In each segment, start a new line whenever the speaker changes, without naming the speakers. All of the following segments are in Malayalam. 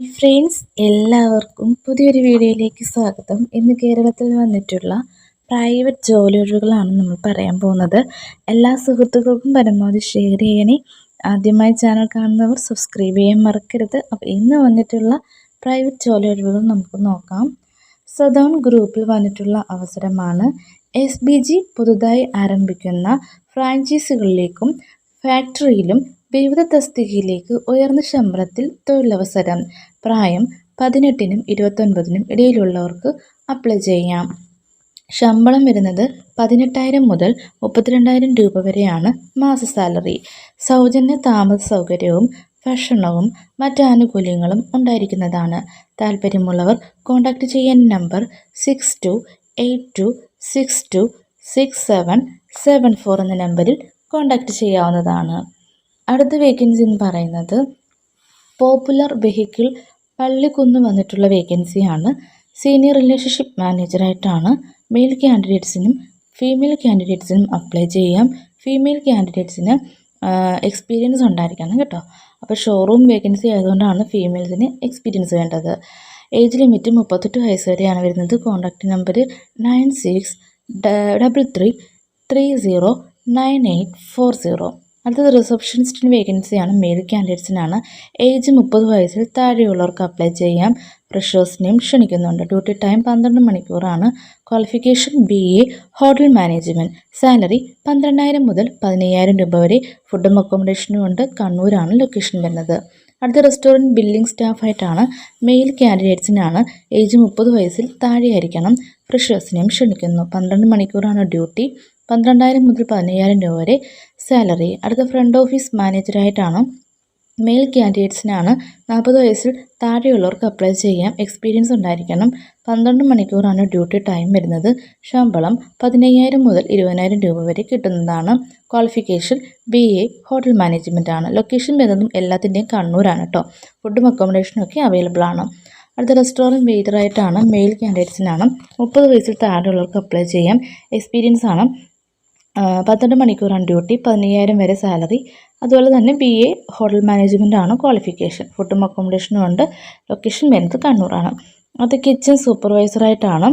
ഫ്രണ്ട്സ് എല്ലാവർക്കും പുതിയൊരു വീഡിയോയിലേക്ക് സ്വാഗതം. ഇന്ന് കേരളത്തിൽ വന്നിട്ടുള്ള പ്രൈവറ്റ് ജോലിയൊഴിവുകളാണ് നമ്മൾ പറയാൻ പോകുന്നത്. എല്ലാ സുഹൃത്തുക്കൾക്കും പരമാവധി ഷെയർ ചെയ്യണേ. ആദ്യമായി ചാനൽ കാണുന്നവർ സബ്സ്ക്രൈബ് ചെയ്യാൻ മറക്കരുത്. അപ്പോൾ ഇന്ന് വന്നിട്ടുള്ള പ്രൈവറ്റ് ജോലിയൊഴിവുകൾ നമുക്ക് നോക്കാം. സദോൺ ഗ്രൂപ്പിൽ വന്നിട്ടുള്ള അവസരമാണ്. എസ് ബി ജി പുതുതായി ആരംഭിക്കുന്ന ഫ്രാഞ്ചൈസികളിലേക്കും ഫാക്ടറിയിലും വിവിധ തസ്തികയിലേക്ക് ഉയർന്ന ശമ്പളത്തിൽ തൊഴിലവസരം. പ്രായം പതിനെട്ടിനും ഇരുപത്തൊൻപതിനും ഇടയിലുള്ളവർക്ക് അപ്ലൈ ചെയ്യാം. ശമ്പളം വരുന്നത് പതിനെട്ടായിരം മുതൽ മുപ്പത്തിരണ്ടായിരം രൂപ വരെയാണ് മാസ സാലറി സൗജന്യ താമസ സൗകര്യവും ഭക്ഷണവും മറ്റ് ആനുകൂല്യങ്ങളും ഉണ്ടായിരിക്കുന്നതാണ്. താല്പര്യമുള്ളവർ കോൺടാക്റ്റ് ചെയ്യാൻ number six two eight two six two six seven seven four എന്ന നമ്പറിൽ കോൺടാക്റ്റ് ചെയ്യാവുന്നതാണ്. അടുത്ത വേക്കൻസി എന്ന് പറയുന്നത് പോപ്പുലർ വെഹിക്കിൾ പള്ളിക്കുന്ന് വന്നിട്ടുള്ള വേക്കൻസിയാണ് സീനിയർ റിലേഷൻഷിപ്പ് മാനേജറായിട്ടാണ് മെയിൽ ക്യാൻഡിഡേറ്റ്സിനും ഫീമെയിൽ ക്യാൻഡിഡേറ്റ്സിനും അപ്ലൈ ചെയ്യാം. ഫീമെയിൽ ക്യാൻഡിഡേറ്റ്സിന് എക്സ്പീരിയൻസ് ഉണ്ടായിരിക്കണം കേട്ടോ. അപ്പോൾ ഷോറൂം വേക്കൻസി ആയതുകൊണ്ടാണ് ഫീമെയിൽസിന് എക്സ്പീരിയൻസ് വേണ്ടത്. ഏജ് ലിമിറ്റ് മുപ്പത്തെട്ട് വയസ്സ് വരെയാണ് വരുന്നത്. Contact number nine six double three three zero nine eight four zero. അടുത്തത് റിസപ്ഷനിസ്റ്റിന് വേക്കൻസിയാണ്. മെയിൽ ക്യാൻഡിഡേറ്റ്സിനാണ് ഏജ് മുപ്പത് വയസ്സിൽ താഴെയുള്ളവർക്ക് അപ്ലൈ ചെയ്യാം. ഫ്രഷേഴ്സിനെയും ക്ഷണിക്കുന്നുണ്ട്. ഡ്യൂട്ടി ടൈം പന്ത്രണ്ട് മണിക്കൂറാണ്. Qualification B A hotel management salary പന്ത്രണ്ടായിരം മുതൽ പതിനയ്യായിരം രൂപ വരെ. ഫുഡും അക്കോമഡേഷനും ഉണ്ട്. കണ്ണൂരാണ് ലൊക്കേഷൻ വരുന്നത്. അടുത്ത റെസ്റ്റോറന്റ് ബില്ലിംഗ് സ്റ്റാഫായിട്ടാണ് മെയിൽ ക്യാൻഡിഡേറ്റ്സിനാണ് ഏജ് മുപ്പത് വയസ്സിൽ താഴെയായിരിക്കണം. ഫ്രഷേഴ്സിനെയും ക്ഷണിക്കുന്നു. പന്ത്രണ്ട് മണിക്കൂറാണ് ഡ്യൂട്ടി പന്ത്രണ്ടായിരം മുതൽ പതിനയ്യായിരം രൂപ വരെ സാലറി. അടുത്ത ഫ്രണ്ട് ഓഫീസ് മാനേജറായിട്ടാണ് മെയിൽ ക്യാൻഡിഡേറ്റ്സിനാണ് നാൽപ്പത് വയസ്സിൽ താഴെയുള്ളവർക്ക് അപ്ലൈ ചെയ്യാം എക്സ്പീരിയൻസ് ഉണ്ടായിരിക്കണം. പന്ത്രണ്ട് മണിക്കൂറാണ് ഡ്യൂട്ടി ടൈം വരുന്നത്. ശമ്പളം പതിനയ്യായിരം മുതൽ ഇരുപതിനായിരം രൂപ വരെ കിട്ടുന്നതാണ്. Qualification B A hotel management ആണ്. ലൊക്കേഷൻ വരുന്നതും എല്ലാത്തിന്റെയും കണ്ണൂരാണ് കേട്ടോ ഫുഡും അക്കോമഡേഷനും ഒക്കെ അവൈലബിൾ ആണ്. അടുത്ത റെസ്റ്റോറന്റ് വെയിറ്ററായിട്ടാണ് മെയിൽ ക്യാൻഡിഡേറ്റ്സിനാണ് മുപ്പത് വയസ്സിൽ താഴെയുള്ളവർക്ക് അപ്ലൈ ചെയ്യാം എക്സ്പീരിയൻസ് ആണ്. പന്ത്രണ്ട് മണിക്കൂറാണ് ഡ്യൂട്ടി പതിനയ്യായിരം വരെ സാലറി അതുപോലെ തന്നെ ബി എ ഹോട്ടൽ മാനേജ്മെന്റ് ആണ് ക്വാളിഫിക്കേഷൻ ഫുഡും അക്കോമഡേഷനും ഉണ്ട്. ലൊക്കേഷൻ വരുന്നത് കണ്ണൂറാണ് അത് കിച്ചൺ സൂപ്പർവൈസറായിട്ടാണ്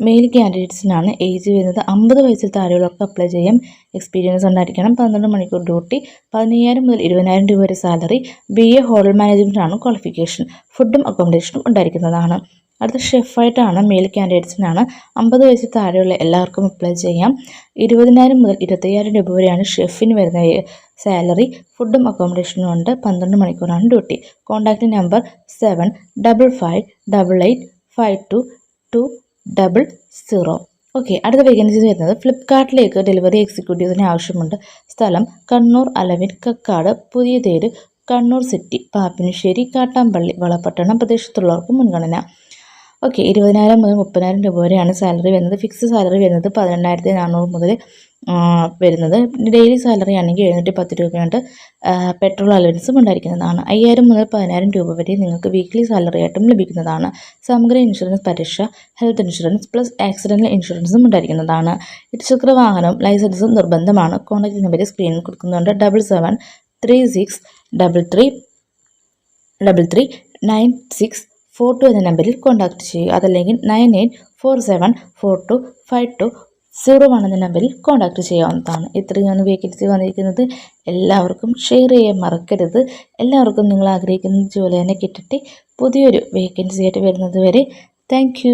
മെയിൽ ക്യാൻഡിഡേറ്റ്സിനാണ് ഏജ് വരുന്നത് അമ്പത് വയസ്സിൽ താഴെയുള്ളവർക്ക് അപ്ലൈ ചെയ്യാം. എക്സ്പീരിയൻസ് ഉണ്ടായിരിക്കണം. പന്ത്രണ്ട് മണിക്കൂർ ഡ്യൂട്ടി പതിനയ്യായിരം മുതൽ ഇരുപതിനായിരം രൂപ വരെ salary B A hotel management ആണ് ക്വാളിഫിക്കേഷൻ ഫുഡും അക്കോമഡേഷനും ഉണ്ടായിരിക്കുന്നതാണ്. അടുത്ത ഷെഫായിട്ടാണ് മെയിൽ ക്യാൻഡിഡേറ്റ്സിനാണ് അമ്പത് വയസ്സിൽ താഴെയുള്ള എല്ലാവർക്കും അപ്ലൈ ചെയ്യാം. ഇരുപതിനായിരം മുതൽ ഇരുപത്തയ്യായിരം രൂപ വരെയാണ് ഷെഫിന് വരുന്ന സാലറി ഫുഡും അക്കോമഡേഷനും ഉണ്ട്. പന്ത്രണ്ട് മണിക്കൂറാണ് duty contact number seven double five double eight five two two double zero okay അടുത്ത വേക്കൻസി വരുന്നത് ഫ്ലിപ്കാർട്ടിലേക്ക് ഡെലിവറി എക്സിക്യൂട്ടീവിന് ആവശ്യമുണ്ട്. സ്ഥലം കണ്ണൂർ അലവിൻ കക്കാട് പുതിയ തേര് കണ്ണൂർ സിറ്റി പാപ്പിനിശ്ശേരി കാട്ടാമ്പള്ളി വളപട്ടണം പ്രദേശത്തുള്ളവർക്ക് മുൻഗണന. ഓക്കെ ഇരുപതിനായിരം മുതൽ മുപ്പതിനായിരം രൂപ വരെയാണ് സാലറി വരുന്നത്. ഫിക്സ് സാലറി വരുന്നത് പതിനെണ്ണായിരത്തി നാനൂറ് മുതൽ വരുന്നത്. ഡെയിലി സാലറി ആണെങ്കിൽ എഴുന്നൂറ്റി പത്ത് രൂപയുണ്ട് പെട്രോൾ അലവൻസും ഉണ്ടായിരിക്കുന്നതാണ്. അയ്യായിരം മുതൽ പതിനായിരം രൂപ വരെ നിങ്ങൾക്ക് വീക്ക്ലി സാലറി ആയിട്ടും ലഭിക്കുന്നതാണ്. സമഗ്ര ഇൻഷുറൻസ് പരീക്ഷ ഹെൽത്ത് ഇൻഷുറൻസ് പ്ലസ് ആക്സിഡന്റൽ ഇൻഷുറൻസും ഉണ്ടായിരിക്കുന്നതാണ്. ഇരുചക്ര വാഹനവും ലൈസൻസും നിർബന്ധമാണ്. കോൺടാക്ട് നമ്പർ സ്ക്രീനിൽ കൊടുക്കുന്നുണ്ട്. Double seven three six double three double three nine six four two എന്ന നമ്പറിൽ കോൺടാക്റ്റ് ചെയ്യുക. അതല്ലെങ്കിൽ nine eight four seven four two five two zero one എന്ന നമ്പറിൽ കോൺടാക്റ്റ് ചെയ്യാവുന്നതാണ്. ഇത്രയാണ് വേക്കൻസി വന്നിരിക്കുന്നത്. എല്ലാവർക്കും ഷെയർ ചെയ്യാൻ മറക്കരുത്. എല്ലാവർക്കും നിങ്ങൾ ആഗ്രഹിക്കുന്ന ജോലി തന്നെ കിട്ടട്ടെ. പുതിയൊരു വേക്കൻസി ആയിട്ട് വരുന്നത് വരെ. താങ്ക്